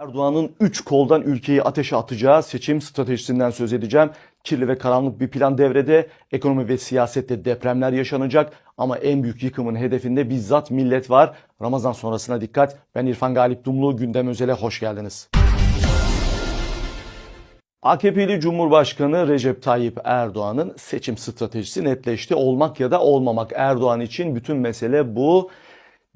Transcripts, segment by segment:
Erdoğan'ın 3 koldan ülkeyi ateşe atacağı seçim stratejisinden söz edeceğim. Kirli ve karanlık bir plan devrede, ekonomi ve siyasette depremler yaşanacak ama en büyük yıkımın hedefinde bizzat millet var. Ramazan sonrasına dikkat. Ben İrfan Galip Dumlu, Gündem Özel'e hoş geldiniz. AKP'li Cumhurbaşkanı Recep Tayyip Erdoğan'ın seçim stratejisi netleşti. Olmak ya da olmamak Erdoğan için bütün mesele bu.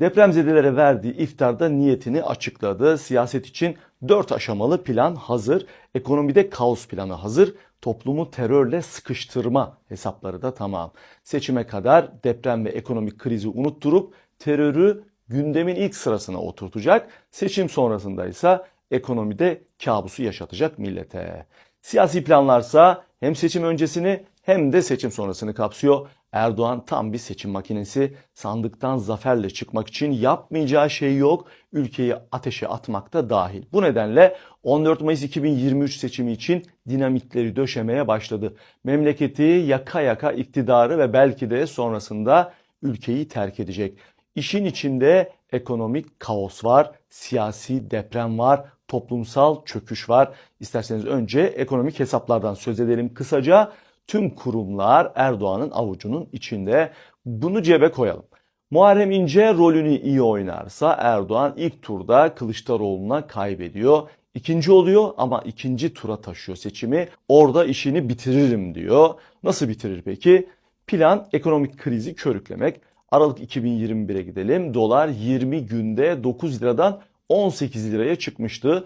Depremzedelere verdiği iftarda niyetini açıkladı. Siyaset için 4 aşamalı plan hazır. Ekonomide kaos planı hazır. Toplumu terörle sıkıştırma hesapları da tamam. Seçime kadar deprem ve ekonomik krizi unutturup terörü gündemin ilk sırasına oturtacak. Seçim sonrasında ise ekonomide kabusu yaşatacak millete. Siyasi planlarsa hem seçim öncesini hem de seçim sonrasını kapsıyor. Erdoğan tam bir seçim makinesi. Sandıktan zaferle çıkmak için yapmayacağı şey yok. Ülkeyi ateşe atmak da dahil. Bu nedenle 14 Mayıs 2023 seçimi için dinamitleri döşemeye başladı. Memleketi yaka yaka iktidarı ve belki de sonrasında ülkeyi terk edecek. İşin içinde ekonomik kaos var, siyasi deprem var, toplumsal çöküş var. İsterseniz önce ekonomik hesaplardan söz edelim kısaca. Tüm kurumlar Erdoğan'ın avucunun içinde. Bunu cebe koyalım. Muharrem İnce rolünü iyi oynarsa Erdoğan ilk turda Kılıçdaroğlu'na kaybediyor. İkinci oluyor ama ikinci tura taşıyor seçimi. Orada işini bitiririm diyor. Nasıl bitirir peki? Plan ekonomik krizi körüklemek. Aralık 2021'e gidelim. Dolar 20 günde 9 liradan 18 liraya çıkmıştı.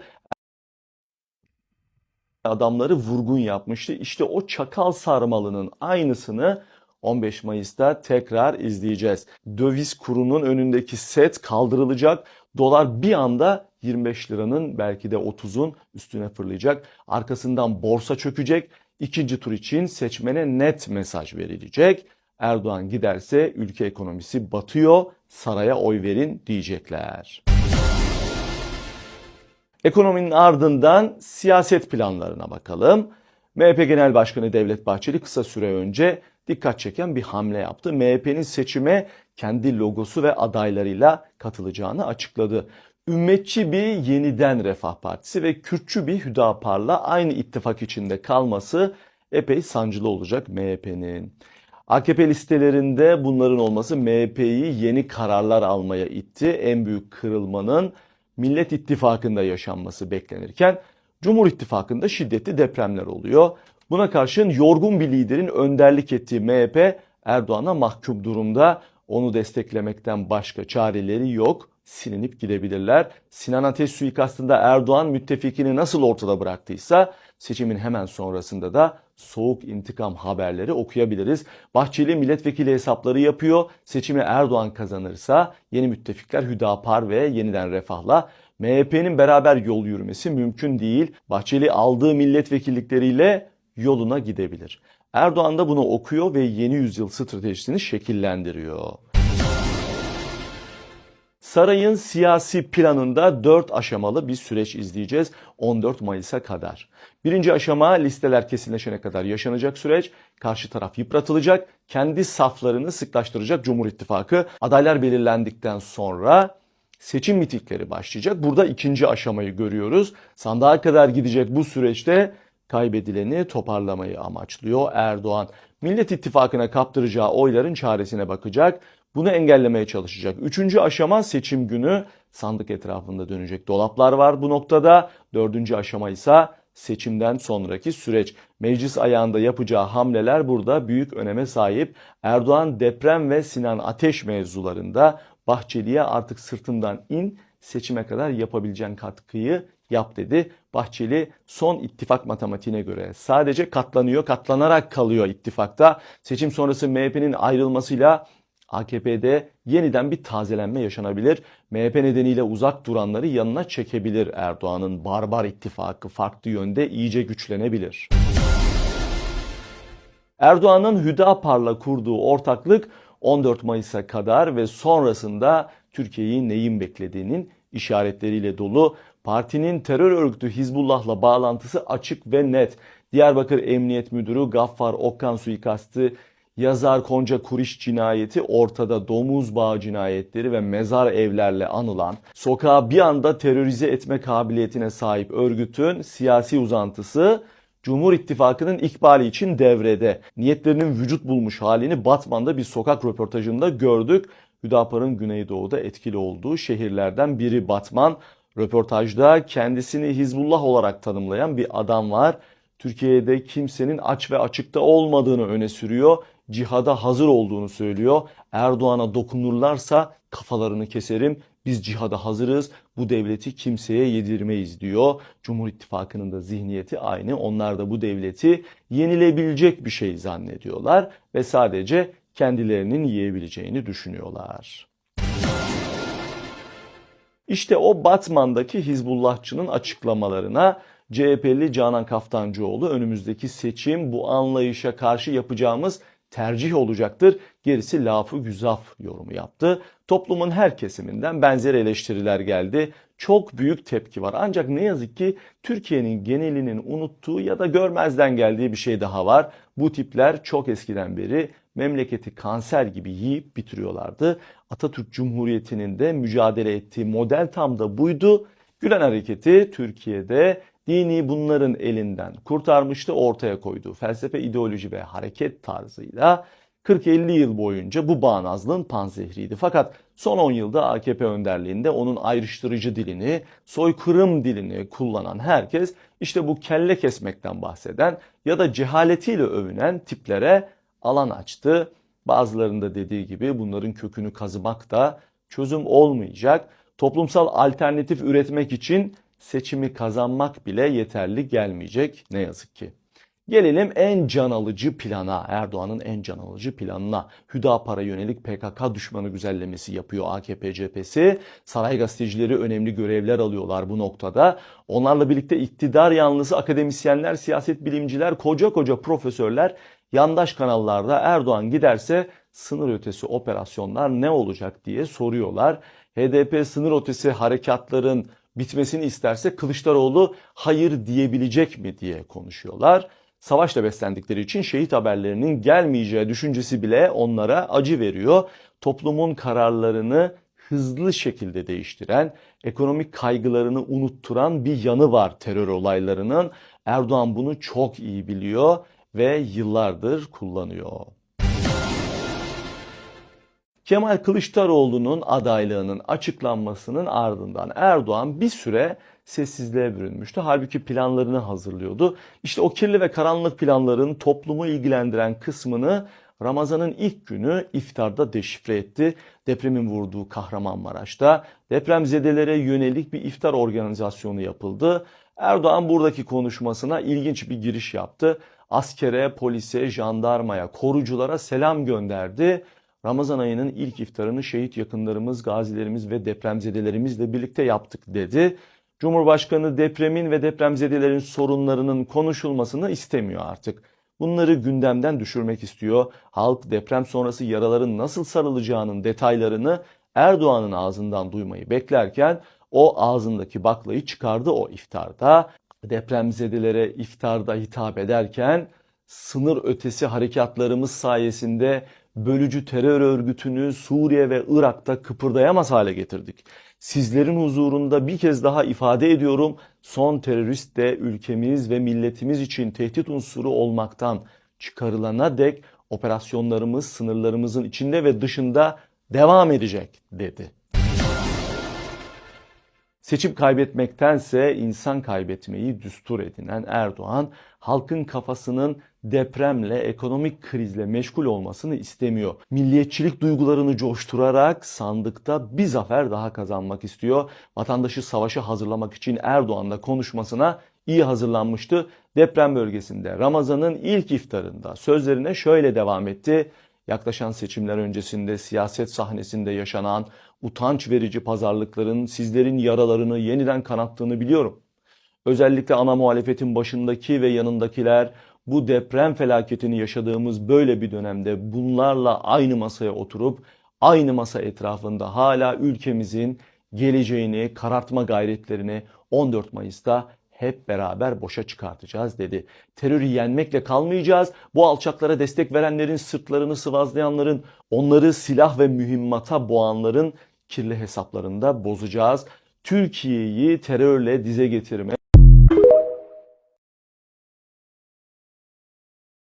Adamları vurgun yapmıştı. İşte o çakal sarmalının aynısını 15 Mayıs'ta tekrar izleyeceğiz. Döviz kurunun önündeki set kaldırılacak. Dolar bir anda 25 liranın belki de 30'un üstüne fırlayacak. Arkasından borsa çökecek. İkinci tur için seçmene net mesaj verilecek. Erdoğan giderse ülke ekonomisi batıyor, saraya oy verin diyecekler. Ekonominin ardından siyaset planlarına bakalım. MHP Genel Başkanı Devlet Bahçeli kısa süre önce dikkat çeken bir hamle yaptı. MHP'nin seçime kendi logosu ve adaylarıyla katılacağını açıkladı. Ümmetçi bir yeniden Refah Partisi ve Kürtçü bir Hüdapar'la aynı ittifak içinde kalması epey sancılı olacak MHP'nin. AKP listelerinde bunların olması MHP'yi yeni kararlar almaya itti. En büyük kırılmanın Millet İttifakı'nda yaşanması beklenirken Cumhur İttifakı'nda şiddetli depremler oluyor. Buna karşın yorgun bir liderin önderlik ettiği MHP Erdoğan'a mahkum durumda. Onu desteklemekten başka çareleri yok. Silinip gidebilirler. Sinan Ateş suikastında Erdoğan müttefikini nasıl ortada bıraktıysa seçimin hemen sonrasında da soğuk intikam haberleri okuyabiliriz. Bahçeli milletvekili hesapları yapıyor. Seçimi Erdoğan kazanırsa yeni müttefikler Hüdapar ve yeniden Refah'la MHP'nin beraber yol yürümesi mümkün değil. Bahçeli aldığı milletvekillikleriyle yoluna gidebilir. Erdoğan da bunu okuyor ve yeni yüzyıl stratejisini şekillendiriyor. Sarayın siyasi planında 4 aşamalı bir süreç izleyeceğiz 14 Mayıs'a kadar. Birinci aşama listeler kesinleşene kadar yaşanacak süreç. Karşı taraf yıpratılacak, kendi saflarını sıklaştıracak Cumhur İttifakı. Adaylar belirlendikten sonra seçim mitingleri başlayacak. Burada ikinci aşamayı görüyoruz. Sandığa kadar gidecek bu süreçte kaybedileni toparlamayı amaçlıyor Erdoğan. Millet İttifakı'na kaptıracağı oyların çaresine bakacak. Bunu engellemeye çalışacak. Üçüncü aşama seçim günü sandık etrafında dönecek dolaplar var bu noktada. Dördüncü aşama ise seçimden sonraki süreç. Meclis ayağında yapacağı hamleler burada büyük öneme sahip. Erdoğan deprem ve Sinan Ateş mevzularında Bahçeli'ye artık sırtından in seçime kadar yapabileceğin katkıyı yap dedi. Bahçeli son ittifak matematiğine göre sadece katlanıyor, katlanarak kalıyor ittifakta. Seçim sonrası MHP'nin ayrılmasıyla AKP'de yeniden bir tazelenme yaşanabilir. MHP nedeniyle uzak duranları yanına çekebilir Erdoğan'ın barbar ittifakı farklı yönde iyice güçlenebilir. Erdoğan'ın Hüdapar'la kurduğu ortaklık 14 Mayıs'a kadar ve sonrasında Türkiye'yi neyin beklediğinin işaretleriyle dolu. Partinin terör örgütü Hizbullah'la bağlantısı açık ve net. Diyarbakır Emniyet Müdürü Gaffar Okkan suikastı Yazar Konca Kuriş cinayeti ortada domuz bağı cinayetleri ve mezar evlerle anılan, sokağı bir anda terörize etme kabiliyetine sahip örgütün siyasi uzantısı Cumhur İttifakı'nın ikbali için devrede. Niyetlerinin vücut bulmuş halini Batman'da bir sokak röportajında gördük. Hüdapar'ın Güneydoğu'da etkili olduğu şehirlerden biri Batman. Röportajda kendisini Hizbullah olarak tanımlayan bir adam var. Türkiye'de kimsenin aç ve açıkta olmadığını öne sürüyor. Cihada hazır olduğunu söylüyor. Erdoğan'a dokunurlarsa kafalarını keserim. Biz cihada hazırız. Bu devleti kimseye yedirmeyiz diyor. Cumhur İttifakı'nın da zihniyeti aynı. Onlar da bu devleti yenilebilecek bir şey zannediyorlar ve sadece kendilerinin yiyebileceğini düşünüyorlar. İşte o Batman'daki Hizbullahçının açıklamalarına CHP'li Canan Kaftancıoğlu önümüzdeki seçim bu anlayışa karşı yapacağımız tercih olacaktır. Gerisi lafı güzaf yorumu yaptı. Toplumun her kesiminden benzer eleştiriler geldi. Çok büyük tepki var. Ancak ne yazık ki Türkiye'nin genelinin unuttuğu ya da görmezden geldiği bir şey daha var. Bu tipler çok eskiden beri memleketi kanser gibi yiyip bitiriyorlardı. Atatürk Cumhuriyeti'nin de mücadele ettiği model tam da buydu. Gülen Hareketi Türkiye'de dini bunların elinden kurtarmıştı ortaya koyduğu felsefe, ideoloji ve hareket tarzıyla 40-50 yıl boyunca bu bağnazlığın panzehriydi. Fakat son 10 yılda AKP önderliğinde onun ayrıştırıcı dilini, soykırım dilini kullanan herkes işte bu kelle kesmekten bahseden ya da cehaletiyle övünen tiplere alan açtı. Bazılarında dediği gibi bunların kökünü kazımak da çözüm olmayacak. Toplumsal alternatif üretmek için seçimi kazanmak bile yeterli gelmeyecek ne yazık ki. Gelelim en can alıcı plana, Erdoğan'ın en can alıcı planına. Hüdapar'a yönelik PKK düşmanı güzellemesi yapıyor AKP cephesi. Saray gazetecileri önemli görevler alıyorlar bu noktada. Onlarla birlikte iktidar yanlısı akademisyenler, siyaset bilimciler, koca koca profesörler yandaş kanallarda Erdoğan giderse sınır ötesi operasyonlar ne olacak diye soruyorlar. HDP sınır ötesi harekatların bitmesini isterse Kılıçdaroğlu hayır diyebilecek mi diye konuşuyorlar. Savaşla beslendikleri için şehit haberlerinin gelmeyeceği düşüncesi bile onlara acı veriyor. Toplumun kararlarını hızlı şekilde değiştiren, ekonomik kaygılarını unutturan bir yanı var terör olaylarının. Erdoğan bunu çok iyi biliyor ve yıllardır kullanıyor. Kemal Kılıçdaroğlu'nun adaylığının açıklanmasının ardından Erdoğan bir süre sessizliğe bürünmüştü. Halbuki planlarını hazırlıyordu. İşte o kirli ve karanlık planların toplumu ilgilendiren kısmını Ramazan'ın ilk günü iftarda deşifre etti. Depremin vurduğu Kahramanmaraş'ta depremzedelere yönelik bir iftar organizasyonu yapıldı. Erdoğan buradaki konuşmasına ilginç bir giriş yaptı. Askere, polise, jandarmaya, koruculara selam gönderdi. Ramazan ayının ilk iftarını şehit yakınlarımız, gazilerimiz ve depremzedelerimizle birlikte yaptık dedi. Cumhurbaşkanı depremin ve depremzedelerin sorunlarının konuşulmasını istemiyor artık. Bunları gündemden düşürmek istiyor. Halk deprem sonrası yaraların nasıl sarılacağının detaylarını Erdoğan'ın ağzından duymayı beklerken o ağzındaki baklayı çıkardı o iftarda. Depremzedelere iftarda hitap ederken sınır ötesi harekatlarımız sayesinde bölücü terör örgütünü Suriye ve Irak'ta kıpırdayamaz hale getirdik. Sizlerin huzurunda bir kez daha ifade ediyorum son terörist de ülkemiz ve milletimiz için tehdit unsuru olmaktan çıkarılana dek operasyonlarımız sınırlarımızın içinde ve dışında devam edecek dedi. Seçim kaybetmektense insan kaybetmeyi düstur edinen Erdoğan, halkın kafasının depremle, ekonomik krizle meşgul olmasını istemiyor. Milliyetçilik duygularını coşturarak sandıkta bir zafer daha kazanmak istiyor. Vatandaşı savaşa hazırlamak için Erdoğan'la konuşmasına iyi hazırlanmıştı. Deprem bölgesinde Ramazan'ın ilk iftarında sözlerine şöyle devam etti. Yaklaşan seçimler öncesinde siyaset sahnesinde yaşanan utanç verici pazarlıkların sizlerin yaralarını yeniden kanattığını biliyorum. Özellikle ana muhalefetin başındaki ve yanındakiler bu deprem felaketini yaşadığımız böyle bir dönemde bunlarla aynı masaya oturup aynı masa etrafında hala ülkemizin geleceğini karartma gayretlerini 14 Mayıs'ta hep beraber boşa çıkartacağız dedi. Terörü yenmekle kalmayacağız. Bu alçaklara destek verenlerin, sırtlarını sıvazlayanların, onları silah ve mühimmata boğanların kirli hesaplarında bozacağız. Türkiye'yi terörle dize getirme,